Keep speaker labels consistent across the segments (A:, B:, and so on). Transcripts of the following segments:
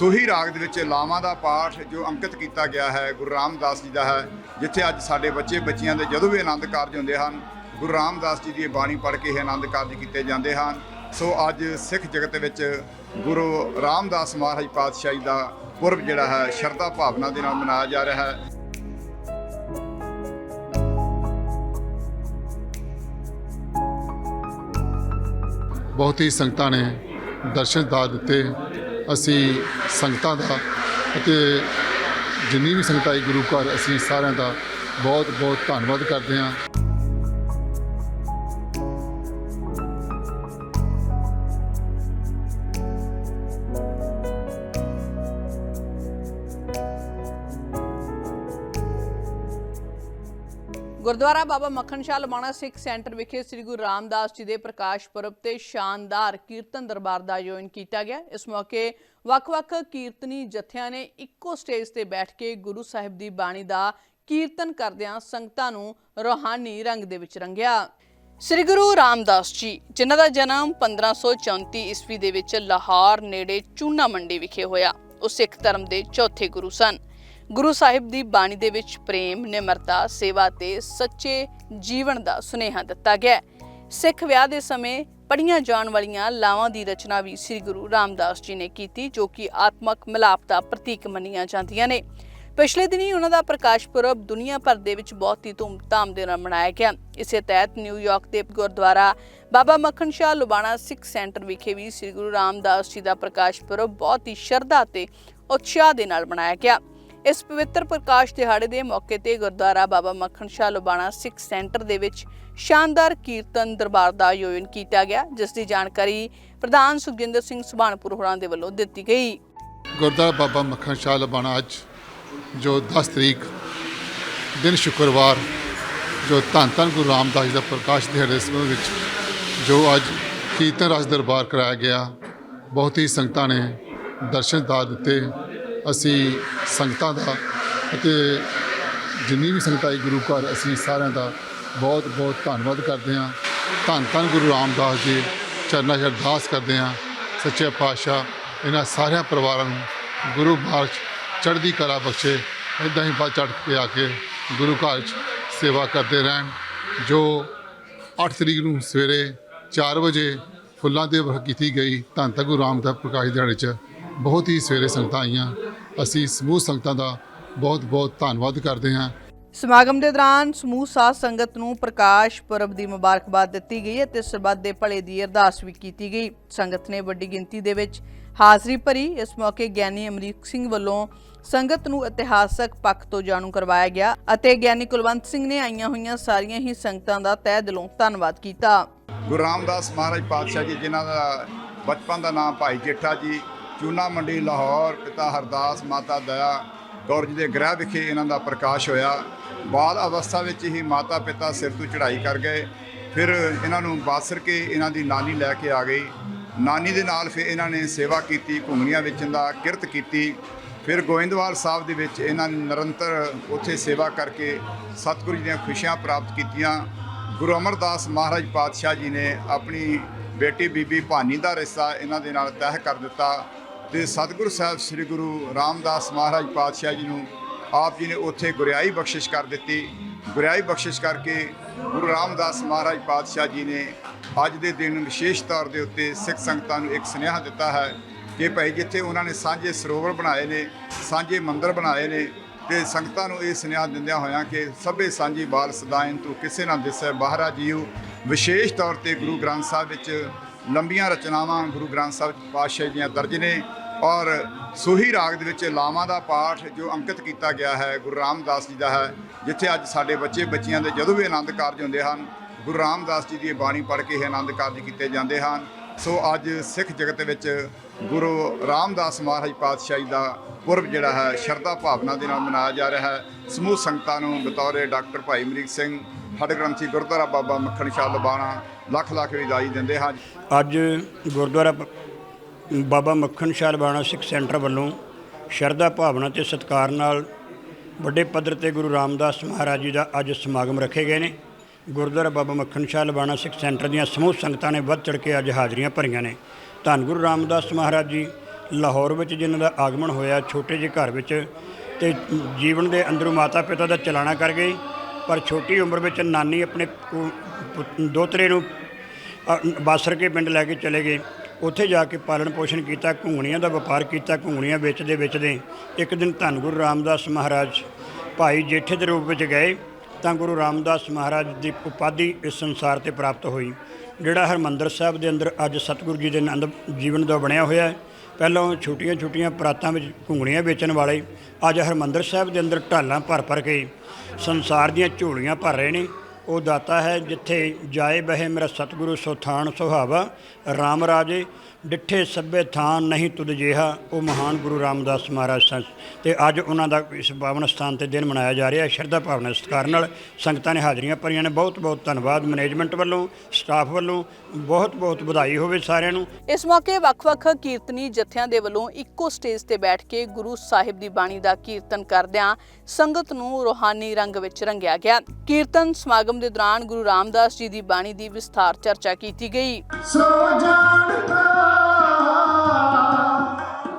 A: ਸੋਹੀ ਰਾਗ ਦੇ ਵਿੱਚ ਲਾਵਾਂ ਦਾ ਪਾਠ ਜੋ ਅੰਕਿਤ ਕੀਤਾ ਗਿਆ ਹੈ, ਗੁਰੂ ਰਾਮਦਾਸ ਜੀ ਦਾ ਹੈ, ਜਿੱਥੇ ਅੱਜ ਸਾਡੇ ਬੱਚੇ, ਬੱਚੀਆਂ ਦੇ ਜਦੋਂ ਵੀ ਆਨੰਦ ਕਾਰਜ ਹੁੰਦੇ ਹਨ, ਗੁਰੂ ਰਾਮਦਾਸ ਜੀ ਦੀ ਬਾਣੀ ਪੜ੍ਹ ਕੇ ਇਹ ਆਨੰਦ ਕਾਰਜ ਕੀਤੇ ਜਾਂਦੇ ਹਨ। ਸੋ ਅੱਜ ਸਿੱਖ ਜਗਤ ਵਿੱਚ ਗੁਰੂ ਰਾਮਦਾਸ ਮਹਾਰਾਜ ਪਾਤਸ਼ਾਹੀ ਦਾ ਪੁਰਬ ਜਿਹੜਾ ਹੈ, ਸ਼ਰਧਾ ਭਾਵਨਾ ਦੇ ਨਾਲ ਮਨਾਇਆ ਜਾ ਰਿਹਾ ਹੈ।
B: ਬਹੁਤ ਹੀ ਸੰਗਤਾਂ ਨੇ ਦਰਸ਼ਨ ਦਾ ਦਿੱਤੇ। ਅਸੀਂ ਸੰਗਤਾਂ ਦਾ ਅਤੇ ਜਿੰਨੀ ਵੀ ਸੰਗਤ ਆਈ ਗੁਰੂ ਘਰ, ਅਸੀਂ ਸਾਰਿਆਂ ਦਾ ਬਹੁਤ ਬਹੁਤ ਧੰਨਵਾਦ ਕਰਦੇ ਹਾਂ।
C: ਗੁਰਦੁਆਰਾ ਬਾਬਾ ਮੱਖਣ ਸ਼ਾਹ ਲਮਾਣਾ ਸਿੱਖ ਸੈਂਟਰ ਵਿਖੇ ਸ੍ਰੀ ਗੁਰੂ ਰਾਮਦਾਸ ਜੀ ਦੇ ਪ੍ਰਕਾਸ਼ ਪੁਰਬ ਤੇ ਸ਼ਾਨਦਾਰ ਕੀਰਤਨ ਦਰਬਾਰ ਦਾ ਆਯੋਜਨ ਕੀਤਾ ਗਿਆ। ਇਸ ਮੌਕੇ ਵੱਖ-ਵੱਖ ਕੀਰਤਨੀ ਜਥਿਆਂ ਨੇ ਇੱਕੋ ਸਟੇਜ ਤੇ ਬੈਠ ਕੇ ਗੁਰੂ ਸਾਹਿਬ ਦੀ ਬਾਣੀ ਦਾ ਕੀਰਤਨ ਕਰਦਿਆਂ ਸੰਗਤਾਂ ਨੂੰ ਰੋਹਾਨੀ ਰੰਗ ਦੇ ਵਿੱਚ ਰੰਗਿਆ। ਸ੍ਰੀ ਗੁਰੂ ਰਾਮਦਾਸ ਜੀ, ਜਿਨ੍ਹਾਂ ਦਾ ਜਨਮ 1534 ਈਸਵੀ ਦੇ ਵਿੱਚ ਲਾਹੌਰ ਨੇੜੇ ਚੂਨਾ ਮੰਡੀ ਵਿਖੇ ਹੋਇਆ। ਉਹ ਸਿੱਖ ਧਰਮ ਦੇ ਚੌਥੇ ਗੁਰੂ ਸਨ। ਗੁਰੂ ਸਾਹਿਬ ਦੀ ਬਾਣੀ ਦੇ ਵਿੱਚ ਪ੍ਰੇਮ, ਨਿਮਰਤਾ, ਸੇਵਾ ਤੇ ਸੱਚੇ ਜੀਵਨ ਦਾ ਸੁਨੇਹਾ ਦਿੱਤਾ ਗਿਆ ਹੈ। ਸਿੱਖ ਵਿਆਹ ਦੇ ਸਮੇਂ ਪੜੀਆਂ ਜਾਣ ਵਾਲੀਆਂ ਲਾਵਾਂ ਦੀ ਰਚਨਾ ਵੀ ਸ੍ਰੀ ਗੁਰੂ ਰਾਮਦਾਸ ਜੀ ਨੇ ਕੀਤੀ, ਜੋ ਕਿ ਆਤਮਕ ਮਿਲਾਪ ਦਾ ਪ੍ਰਤੀਕ ਮੰਨੀਆਂ ਜਾਂਦੀਆਂ ਨੇ। ਪਿਛਲੇ ਦਿਨੀ ਉਹਨਾਂ ਦਾ ਪ੍ਰਕਾਸ਼ ਪੁਰਬ ਦੁਨੀਆ ਭਰ ਦੇ ਵਿੱਚ ਬਹੁਤ ਹੀ ਧੂਮਧਾਮ ਦੇ ਨਾਲ ਮਨਾਇਆ ਗਿਆ। ਇਸੇ ਤਹਿਤ ਨਿਊਯਾਰਕ ਦੇ ਗੁਰਦੁਆਰਾ ਬਾਬਾ ਮੱਖਣ ਸ਼ਾਹ ਲੁਬਾਣਾ ਸਿੱਖ ਸੈਂਟਰ ਵਿਖੇ ਵੀ ਸ੍ਰੀ ਗੁਰੂ ਰਾਮਦਾਸ ਜੀ ਦਾ ਪ੍ਰਕਾਸ਼ ਪੁਰਬ ਬਹੁਤ ਹੀ ਸ਼ਰਧਾ ਤੇ ਉਤਸ਼ਾਹ ਦੇ ਨਾਲ ਮਨਾਇਆ ਗਿਆ। ਇਸ ਪਵਿੱਤਰ ਪ੍ਰਕਾਸ਼ ਦਿਹਾੜੇ ਦੇ ਮੌਕੇ ਤੇ ਗੁਰਦੁਆਰਾ ਬਾਬਾ ਮੱਖਣ ਸ਼ਾਹ ਲੁਬਾਣਾ ਸਿੱਖ ਸੈਂਟਰ ਦੇ ਵਿੱਚ ਸ਼ਾਨਦਾਰ ਕੀਰਤਨ ਦਰਬਾਰ ਦਾ ਆਯੋਜਨ ਕੀਤਾ ਗਿਆ, ਜਿਸ ਦੀ ਜਾਣਕਾਰੀ ਪ੍ਰਧਾਨ ਸੁਖਜਿੰਦਰ ਸਿੰਘ ਸੁਭਾਨਪੁਰ ਹੋਰਾਂ ਦੇ ਵੱਲੋਂ ਦਿੱਤੀ ਗਈ।
B: ਗੁਰਦੁਆਰਾ ਬਾਬਾ ਮੱਖਣ ਸ਼ਾਹ ਲਬਾਣਾ ਅੱਜ ਜੋ 10 ਤਰੀਕ ਦਿਨ ਸ਼ੁੱਕਰਵਾਰ, ਜੋ ਧੰਨ ਧੰਨ ਗੁਰੂ ਰਾਮਦਾਸ ਜੀ ਦਾ ਪ੍ਰਕਾਸ਼ ਦਿਹਾੜੇ ਸੰਬੰਧ ਵਿੱਚ ਜੋ ਅੱਜ ਕੀਰਤਨ ਰਸ ਦਰਬਾਰ ਕਰਾਇਆ ਗਿਆ, ਬਹੁਤ ਹੀ ਸੰਗਤਾਂ ਨੇ ਦਰਸ਼ਨ ਦਾ ਦਿੱਤੇ। ਅਸੀਂ ਸੰਗਤਾਂ ਦਾ ਅਤੇ ਜਿੰਨੀ ਵੀ ਸੰਗਤਾਂ ਆਈ ਗੁਰੂ ਘਰ, ਅਸੀਂ ਸਾਰਿਆਂ ਦਾ ਬਹੁਤ ਬਹੁਤ ਧੰਨਵਾਦ ਕਰਦੇ ਹਾਂ। ਧੰਨ ਧੰਨ ਗੁਰੂ ਰਾਮਦਾਸ ਜੀ, ਚਰਨਾਂ 'ਚ ਅਰਦਾਸ ਕਰਦੇ ਹਾਂ। ਸੱਚੇ ਪਾਤਸ਼ਾਹ, ਇਹਨਾਂ ਸਾਰਿਆਂ ਪਰਿਵਾਰਾਂ ਨੂੰ ਗੁਰੂ ਮਾਰਗ ਚੜ੍ਹਦੀ ਕਲਾ ਬਖਸ਼ੇ। ਇਦਾਂ ਹੀ ਵੱਧ ਚੜ੍ਹ ਕੇ ਆ ਕੇ ਗੁਰੂ ਘਰ 'ਚ ਸੇਵਾ ਕਰਦੇ ਰਹਿਣ। ਜੋ 8 ਤਰੀਕ ਨੂੰ ਸਵੇਰੇ 4 ਵਜੇ ਫੁੱਲਾਂ ਦੇ ਵਰਖ ਕੀਤੀ ਗਈ, ਧੰਨ ਧੰਨ ਗੁਰੂ ਰਾਮਦਾਸ ਪ੍ਰਕਾਸ਼ ਦਿਹਾੜੇ 'ਚ ਬਹੁਤ ਹੀ ਸਵੇਰੇ ਸੰਗਤਾਂ ਆਈਆਂ। ਅਸੀਂ ਸਮੂਹ ਸੰਗਤਾਂ ਦਾ ਬਹੁਤ ਬਹੁਤ ਧੰਨਵਾਦ ਕਰਦੇ ਹਾਂ।
C: ਸਮਾਗਮ ਦੇ ਦੌਰਾਨ ਸਮੂਹ ਸਾਧ ਸੰਗਤ ਨੂੰ ਪ੍ਰਕਾਸ਼ ਪੁਰਬ ਦੀ ਮੁਬਾਰਕਬਾਦ ਦਿੱਤੀ ਗਈ ਅਤੇ ਸਰਬੱਤ ਦੇ ਭਲੇ ਦੀ ਅਰਦਾਸ ਵੀ ਕੀਤੀ ਗਈ। ਸੰਗਤ ਨੇ ਵੱਡੀ ਗਿਣਤੀ ਦੇ ਵਿੱਚ ਹਾਜ਼ਰੀ ਭਰੀ। ਇਸ ਮੌਕੇ ਗਿਆਨੀ ਅਮਰੀਕ ਸਿੰਘ ਵੱਲੋਂ ਸੰਗਤ ਨੂੰ ਇਤਿਹਾਸਕ ਪੱਖ ਤੋਂ ਜਾਣੂ ਕਰਵਾਇਆ ਗਿਆ ਅਤੇ ਗਿਆਨੀ ਕੁਲਵੰਤ ਸਿੰਘ ਨੇ ਆਈਆਂ ਹੋਈਆਂ ਸਾਰੀਆਂ ਹੀ ਸੰਗਤਾਂ ਦਾ ਤਹਿ ਦਿਲੋਂ ਧੰਨਵਾਦ ਕੀਤਾ।
A: ਗੁਰੂ ਰਾਮਦਾਸ ਮਹਾਰਾਜ ਪਾਤਸ਼ਾਹ ਜੀ ਜਿਨ੍ਹਾਂ ਦਾ ਬਚਪਨ ਦਾ ਨਾਮ ਭਾਈ ਜੇਠਾ ਜੀ ਚੂਨਾ ਮੰਡੀ ਲਾਹੌਰ, ਪਿਤਾ ਹਰਦਾਸ, ਮਾਤਾ ਦਇਆ ਕੌਰ ਜੀ ਦੇ ਗ੍ਰਹਿ ਵਿਖੇ ਇਹਨਾਂ ਦਾ ਪ੍ਰਕਾਸ਼ ਹੋਇਆ। ਬਾਲ ਅਵਸਥਾ ਵਿੱਚ ਹੀ ਮਾਤਾ ਪਿਤਾ ਸਿਰ ਤੋਂ ਚੜ੍ਹਾਈ ਕਰ ਗਏ। ਫਿਰ ਇਹਨਾਂ ਨੂੰ ਬਾਸਰ ਕੇ ਇਹਨਾਂ ਦੀ ਨਾਨੀ ਲੈ ਕੇ ਆ ਗਈ। ਨਾਨੀ ਦੇ ਨਾਲ ਫਿਰ ਇਹਨਾਂ ਨੇ ਸੇਵਾ ਕੀਤੀ, ਘੁੰਗਣੀਆਂ ਵਿੱਚ ਦਾ ਕਿਰਤ ਕੀਤੀ। ਫਿਰ ਗੋਇੰਦਵਾਲ ਸਾਹਿਬ ਦੇ ਵਿੱਚ ਇਹਨਾਂ ਨੇ ਨਿਰੰਤਰ ਉੱਥੇ ਸੇਵਾ ਕਰਕੇ ਸਤਿਗੁਰੂ ਜੀ ਦੀਆਂ ਖੁਸ਼ੀਆਂ ਪ੍ਰਾਪਤ ਕੀਤੀਆਂ। ਗੁਰੂ ਅਮਰਦਾਸ ਮਹਾਰਾਜ ਪਾਤਸ਼ਾਹ ਜੀ ਨੇ ਆਪਣੀ ਬੇਟੀ ਬੀਬੀ ਭਾਨੀ ਦਾ ਰਿਸ਼ਤਾ ਇਹਨਾਂ ਦੇ ਨਾਲ ਤੈਅ ਕਰ ਦਿੱਤਾ। ਤੇ ਸਤਿਗੁਰ ਸਾਹਿਬ ਸ੍ਰੀ ਗੁਰੂ ਰਾਮਦਾਸ ਮਹਾਰਾਜ ਪਾਤਸ਼ਾਹ ਜੀ ਨੂੰ ਆਪ ਜੀ ਨੇ ਉੱਥੇ ਗੁਰਿਆਈ ਬਖਸ਼ਿਸ਼ ਕਰ ਦਿੱਤੀ। ਗੁਰਿਆਈ ਬਖਸ਼ਿਸ਼ ਕਰਕੇ ਗੁਰੂ ਰਾਮਦਾਸ ਮਹਾਰਾਜ ਪਾਤਸ਼ਾਹ ਜੀ ਨੇ ਅੱਜ ਦੇ ਦਿਨ ਵਿਸ਼ੇਸ਼ ਤੌਰ ਦੇ ਉੱਤੇ ਸਿੱਖ ਸੰਗਤਾਂ ਨੂੰ ਇੱਕ ਸੁਨੇਹਾ ਦਿੱਤਾ ਹੈ ਕਿ ਭਾਈ ਜਿੱਥੇ ਉਹਨਾਂ ਨੇ ਸਾਂਝੇ ਸਰੋਵਰ ਬਣਾਏ ਨੇ, ਸਾਂਝੇ ਮੰਦਰ ਬਣਾਏ ਨੇ ਤੇ ਸੰਗਤਾਂ ਨੂੰ ਇਹ ਸੁਨੇਹਾ ਦਿੰਦਿਆਂ ਹੋਇਆਂ ਕਿ ਸਭੇ ਸਾਂਝੀ ਬਾਲ ਸਦਾਇਨ ਤੋਂ ਕਿਸੇ ਨਾ ਦਿਸੈ, ਬਾਹਰਾ ਜੀਉ ਵਿਸ਼ੇਸ਼ ਤੌਰ ਤੇ ਗੁਰੂ ਗ੍ਰੰਥ ਸਾਹਿਬ ਵਿੱਚ ਲੰਬੀਆਂ ਰਚਨਾਵਾਂ ਗੁਰੂ ਗ੍ਰੰਥ ਸਾਹਿਬ ਪਾਤਸ਼ਾਹ ਦੀਆਂ ਦਰਜ ਨੇ। ਔਰ ਸੋਹੀ ਰਾਗ ਦੇ ਵਿੱਚ ਲਾਵਾਂ ਦਾ ਪਾਠ ਜੋ ਅੰਕਿਤ ਕੀਤਾ ਗਿਆ ਹੈ, ਗੁਰੂ ਰਾਮਦਾਸ ਜੀ ਦਾ ਹੈ, ਜਿੱਥੇ ਅੱਜ ਸਾਡੇ ਬੱਚੇ, ਬੱਚੀਆਂ ਦੇ ਜਦੋਂ ਵੀ ਆਨੰਦ ਕਾਰਜ ਹੁੰਦੇ ਹਨ, ਗੁਰੂ ਰਾਮਦਾਸ ਜੀ ਦੀ ਬਾਣੀ ਪੜ੍ਹ ਕੇ ਇਹ ਆਨੰਦ ਕਾਰਜ ਕੀਤੇ ਜਾਂਦੇ ਹਨ। ਸੋ ਅੱਜ ਸਿੱਖ ਜਗਤ ਵਿੱਚ ਗੁਰੂ ਰਾਮਦਾਸ ਮਹਾਰਾਜ ਪਾਤਸ਼ਾਹੀ ਦਾ ਪੁਰਬ ਜਿਹੜਾ ਹੈ, ਸ਼ਰਧਾ ਭਾਵਨਾ ਦੇ ਨਾਲ ਮਨਾਇਆ ਜਾ ਰਿਹਾ ਹੈ। ਸਮੂਹ ਸੰਗਤਾਂ ਨੂੰ ਬਤੌਰੇ ਡਾਕਟਰ ਭਾਈ ਅਮਰੀਕ ਸਿੰਘ ਹੱਡ ਗ੍ਰੰਥੀ ਗੁਰਦੁਆਰਾ ਬਾਬਾ ਮੱਖਣ ਸ਼ਾਹ ਲਬਾਣਾ ਲੱਖ ਲੱਖ ਵਿਦਾਈ ਦਿੰਦੇ ਹਾਂ
D: ਅੱਜ ਗੁਰਦੁਆਰਾ ਬਾਬਾ ਮੱਖਣ ਸ਼ਾਹ ਲਵਾਣਾ ਸਿੱਖ ਸੈਂਟਰ ਵੱਲੋਂ ਸ਼ਰਧਾ ਭਾਵਨਾ ਤੇ ਸਤਿਕਾਰ ਨਾਲ ਵੱਡੇ ਪੱਧਰ ਤੇ ਗੁਰੂ ਰਾਮਦਾਸ ਮਹਾਰਾਜ ਜੀ ਦਾ ਅੱਜ ਸਮਾਗਮ ਰੱਖੇ ਗਏ ਨੇ। ਗੁਰਦੁਆਰਾ ਬਾਬਾ ਮੱਖਣ ਸ਼ਾਹ ਲਵਾਣਾ ਸਿੱਖ ਸੈਂਟਰ ਦੀਆਂ ਸਮੂਹ ਸੰਗਤਾਂ ਨੇ ਵੱਧ ਚੜ ਕੇ ਅੱਜ ਹਾਜ਼ਰੀਆਂ ਭਰੀਆਂ ਨੇ। ਧੰਨ ਗੁਰੂ ਰਾਮਦਾਸ ਮਹਾਰਾਜ ਜੀ ਲਾਹੌਰ ਵਿੱਚ ਜਿਨ੍ਹਾਂ ਦਾ ਆਗਮਨ ਹੋਇਆ ਛੋਟੇ ਜਿਹੇ ਘਰ ਵਿੱਚ ਤੇ ਜੀਵਨ ਦੇ ਅੰਦਰੋਂ ਮਾਤਾ ਪਿਤਾ ਦਾ ਚਲਾਣਾ ਕਰ ਗਏ ਪਰ ਛੋਟੀ ਉਮਰ ਵਿੱਚ ਨਾਨੀ ਆਪਣੇ ਪੁ- ਦੋਤਰੇ ਨੂੰ ਅ, ਬਾਸਰ ਕੇ ਪਿੰਡ ਲੈ ਕੇ ਚਲੇ ਗਏ। ਉੱਥੇ ਜਾ ਕੇ ਪਾਲਣ ਪੋਸ਼ਣ ਕੀਤਾ, ਘੁੰਗਣੀਆਂ ਦਾ ਵਪਾਰ ਕੀਤਾ, ਘੁੰਗਣੀਆਂ ਵੇਚਦੇ ਵੇਚਦੇ ਇੱਕ ਦਿਨ ਧੰਨ ਗੁਰੂ ਰਾਮਦਾਸ ਮਹਾਰਾਜ ਭਾਈ ਜੇਠੇ ਦੇ ਰੂਪ ਵਿੱਚ ਗਏ, ਤਾਂ ਗੁਰੂ ਰਾਮਦਾਸ ਮਹਾਰਾਜ ਦੀ ਉਪਾਧੀ ਇਸ ਸੰਸਾਰ ਤੇ ਪ੍ਰਾਪਤ ਹੋਈ, ਜਿਹੜਾ ਹਰਮੰਦਰ ਸਾਹਿਬ ਦੇ ਅੰਦਰ ਅੱਜ ਸਤਿਗੁਰੂ ਜੀ ਦੇ ਆਨੰਦ ਜੀਵਨ ਦਾ ਬਣਿਆ ਹੋਇਆ ਹੈ। ਪਹਿਲਾਂ ਛੋਟੀਆਂ ਛੋਟੀਆਂ ਪਰਾਤਾਂ ਵਿੱਚ ਘੁੰਗਣੀਆਂ ਵੇਚਣ ਵਾਲੇ, ਅੱਜ ਹਰਮੰਦਰ ਸਾਹਿਬ ਦੇ ਅੰਦਰ ਢਾਲਾਂ ਭਰ ਭਰ ਕੇ ਸੰਸਾਰ ਦੀਆਂ ਝੋਲੀਆਂ ਭਰ ਰਹੇ ਨੇ। ਉਹ ਦਾਤਾ ਹੈ ਜਿੱਥੇ ਜਾਏ ਬਹਿ ਮੇਰਾ ਸਤਿਗੁਰੂ ਸੋ ਥਾਨ ਸੁਹਾਵਾ। RAM ਰਾਜੇ ਡਿੱਠੇ ਸੱਬੇ ਥਾਨ ਨਹੀਂ ਤੁਧ ਜਿਹਾ ਉਹ ਮਹਾਨ ਗੁਰੂ ਰਾਮਦਾਸ ਮਹਾਰਾਜ ਸਨ। ਤੇ ਅੱਜ ਉਹਨਾਂ ਦਾ ਇਸ ਪਾਵਨ ਸਥਾਨ ਤੇ ਦਿਨ ਮਨਾਇਆ ਜਾ ਰਿਹਾ ਹੈ। ਸ਼ਰਧਾ ਭਾਵਨਾ ਸਤਿਕਾਰ ਨਾਲ ਸੰਗਤਾਂ ਨੇ ਹਾਜ਼ਰੀਆਂ ਭਰੀਆਂ ਨੇ। ਬਹੁਤ ਬਹੁਤ ਧੰਨਵਾਦ ਮੈਨੇਜਮੈਂਟ ਵੱਲੋਂ ਸਟਾਫ ਵੱਲੋਂ। ਬਹੁਤ ਬਹੁਤ ਵਧਾਈ ਹੋਵੇ ਸਾਰਿਆਂ ਨੂੰ।
C: ਇਸ ਮੌਕੇ ਵੱਖ-ਵੱਖ ਕੀਰਤਨੀ ਜਥਿਆਂ ਦੇ ਵੱਲੋਂ ਇੱਕੋ ਸਟੇਜ ਤੇ ਬੈਠ ਕੇ ਗੁਰੂ ਸਾਹਿਬ ਦੀ ਬਾਣੀ ਦਾ ਕੀਰਤਨ ਕਰਦਿਆਂ ਸੰਗਤ ਨੂੰ ਰੋਹਾਨੀ ਰੰਗ ਵਿੱਚ ਰੰਗਿਆ ਗਿਆ। ਕੀਰਤਨ ਸਮਾਗਮ ਦੇ ਦੌਰਾਨ ਗੁਰੂ ਰਾਮਦਾਸ ਜੀ ਦੀ ਬਾਣੀ ਦੀ ਵਿਸਥਾਰ ਚਰਚਾ ਕੀਤੀ ਗਈ।
E: ਸੋ ਜਾਣਦਾ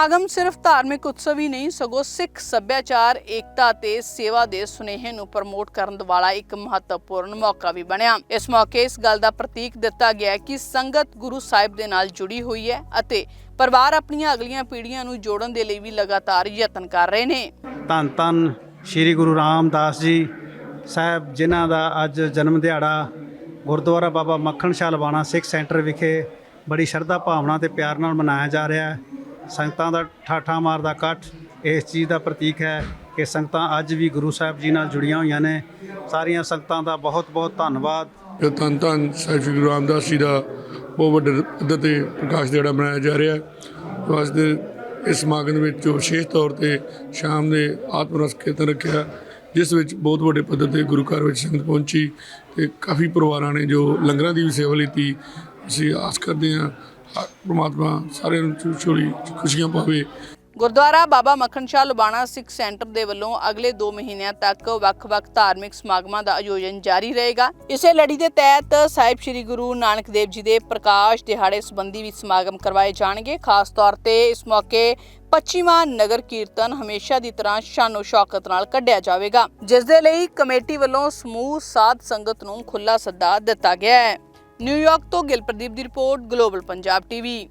C: ਸਮਾਗਮ ਸਿਰਫ ਧਾਰਮਿਕ ਉਤਸਵ ਹੀ ਨਹੀਂ, ਸਗੋਂ ਸਿੱਖ ਸੱਭਿਆਚਾਰ, ਏਕਤਾ ਤੇ ਸੇਵਾ ਦੇ ਸੁਨੇਹੇ ਨੂੰ ਪ੍ਰਮੋਟ ਕਰਨ ਵਾਲਾ ਇੱਕ ਮਹੱਤਵਪੂਰਨ ਮੌਕਾ ਵੀ ਬਣਿਆ। ਇਸ ਮੌਕੇ ਇਸ ਗੱਲ ਦਾ ਪ੍ਰਤੀਕ ਦਿੱਤਾ ਗਿਆ ਕਿ ਸੰਗਤ ਗੁਰੂ ਸਾਹਿਬ ਦੇ ਨਾਲ ਜੁੜੀ ਹੋਈ ਹੈ ਅਤੇ ਪਰਿਵਾਰ ਆਪਣੀਆਂ ਅਗਲੀਆਂ ਪੀੜ੍ਹੀਆਂ ਨੂੰ ਜੋੜਨ ਦੇ ਲਈ ਵੀ ਲਗਾਤਾਰ ਯਤਨ ਕਰ ਰਹੇ ਨੇ।
F: ਧੰਨ ਧੰਨ ਸ੍ਰੀ ਗੁਰੂ ਰਾਮਦਾਸ ਜੀ ਸਾਹਿਬ, ਜਿਨ੍ਹਾਂ ਦਾ ਅੱਜ ਜਨਮ ਦਿਹਾੜਾ ਗੁਰਦੁਆਰਾ ਬਾਬਾ ਮੱਖਣ ਸ਼ਾਹ ਲਵਾਣਾ ਸਿੱਖ ਸੈਂਟਰ ਵਿਖੇ ਬੜੀ ਸ਼ਰਧਾ ਭਾਵਨਾ ਤੇ ਪਿਆਰ ਨਾਲ ਮਨਾਇਆ ਜਾ ਰਿਹਾ ਹੈ। ਸੰਗਤਾਂ ਦਾ ਠਾਠਾ ਮਾਰਦਾ ਇਕੱਠ। ਇਸ ਚੀਜ਼ ਦਾ ਪ੍ਰਤੀਕ ਹੈ ਕਿ ਸੰਗਤਾਂ ਅੱਜ ਵੀ ਗੁਰੂ ਸਾਹਿਬ ਜੀ ਨਾਲ ਜੁੜੀਆਂ ਹੋਈਆਂ ਨੇ। ਸਾਰੀਆਂ ਸੰਗਤਾਂ ਦਾ ਬਹੁਤ ਬਹੁਤ ਧੰਨਵਾਦ।
G: ਜੋ ਧੰਨ ਧੰਨ ਸਾਹਿਬ ਸ੍ਰੀ ਗੁਰੂ ਰਾਮਦਾਸ ਜੀ ਦਾ ਬਹੁਤ ਵੱਡੇ ਪੱਧਰ ਤੇ ਪ੍ਰਕਾਸ਼ ਦਿਹਾੜਾ ਮਨਾਇਆ ਜਾ ਰਿਹਾ ਹੈ। ਅੱਜ ਦੇ ਇਸ ਸਮਾਗਮ ਵਿੱਚ ਜੋ ਵਿਸ਼ੇਸ਼ ਤੌਰ ਤੇ ਸ਼ਾਮ ਦੇ ਆਤਮ ਰਸ ਕੀਰਤਨ ਰੱਖਿਆ, ਜਿਸ ਵਿੱਚ ਬਹੁਤ ਵੱਡੇ ਪੱਧਰ ਤੇ ਗੁਰੂ ਘਰ ਵਿੱਚ ਸੰਗਤ ਪਹੁੰਚੀ ਤੇ ਕਾਫੀ ਪਰਿਵਾਰਾਂ ਨੇ ਜੋ ਲੰਗਰਾਂ ਦੀ ਵੀ ਸੇਵਾ ਲਈ ਅਸੀਂ ਆਸ ਕਰਦੇ ਹਾਂ ਪ੍ਰਮਾਤਮਾ ਸਾਰਿਆਂ ਨੂੰ ਚੋ- ਖੁਸ਼ੀਆਂ ਪਾਵੇ।
C: ਗੁਰਦੁਆਰਾ ਬਾਬਾ ਮੱਖਣ ਸ਼ਾਹ ਲੁਬਾਣਾ ਸਿੱਖ ਸੈਂਟਰ ਦੇ ਵੱਲੋਂ ਅਗਲੇ 2 ਮਹੀਨਿਆਂ ਤੱਕ ਵੱਖ-ਵੱਖ ਧਾਰਮਿਕ ਸਮਾਗਮਾਂ ਦਾ ਆਯੋਜਨ ਜਾਰੀ ਰਹੇਗਾ। ਇਸੇ ਲੜੀ ਦੇ ਤਹਿਤ ਸਾਹਿਬ ਸ੍ਰੀ ਗੁਰੂ ਨਾਨਕ ਦੇਵ ਜੀ ਦੇ ਪ੍ਰਕਾਸ਼ ਦਿਹਾੜੇ ਸੰਬੰਧੀ ਵੀ ਸਮਾਗਮ ਕਰਵਾਏ ਜਾਣਗੇ। ਖਾਸ ਤੌਰ ਤੇ ਇਸ ਮੌਕੇ ਪੱਚੀਵਾਂ ਨਗਰ ਕੀਰਤਨ ਹਮੇਸ਼ਾ ਦੀ ਤਰ੍ਹਾਂ ਸ਼ਾਨੋ ਸ਼ੌਕਤ ਨਾਲ ਕੱਢਿਆ ਜਾਵੇਗਾ। ਜਿਸ ਦੇ ਲਈ ਕਮੇਟੀ ਵੱਲੋਂ ਸਮੂਹ ਸਾਧ ਸੰਗਤ ਨੂੰ ਖੁੱਲਾ ਸੱਦਾ ਦਿੱਤਾ ਗਿਆ ਹੈ। ਨਿਊਯਾਰਕ ਤੋਂ ਗਿਲਪ੍ਰਦੀਪ ਦੀ ਰਿਪੋਰਟ ਗਲੋਬਲ ਪੰਜਾਬ ਟੀਵੀ।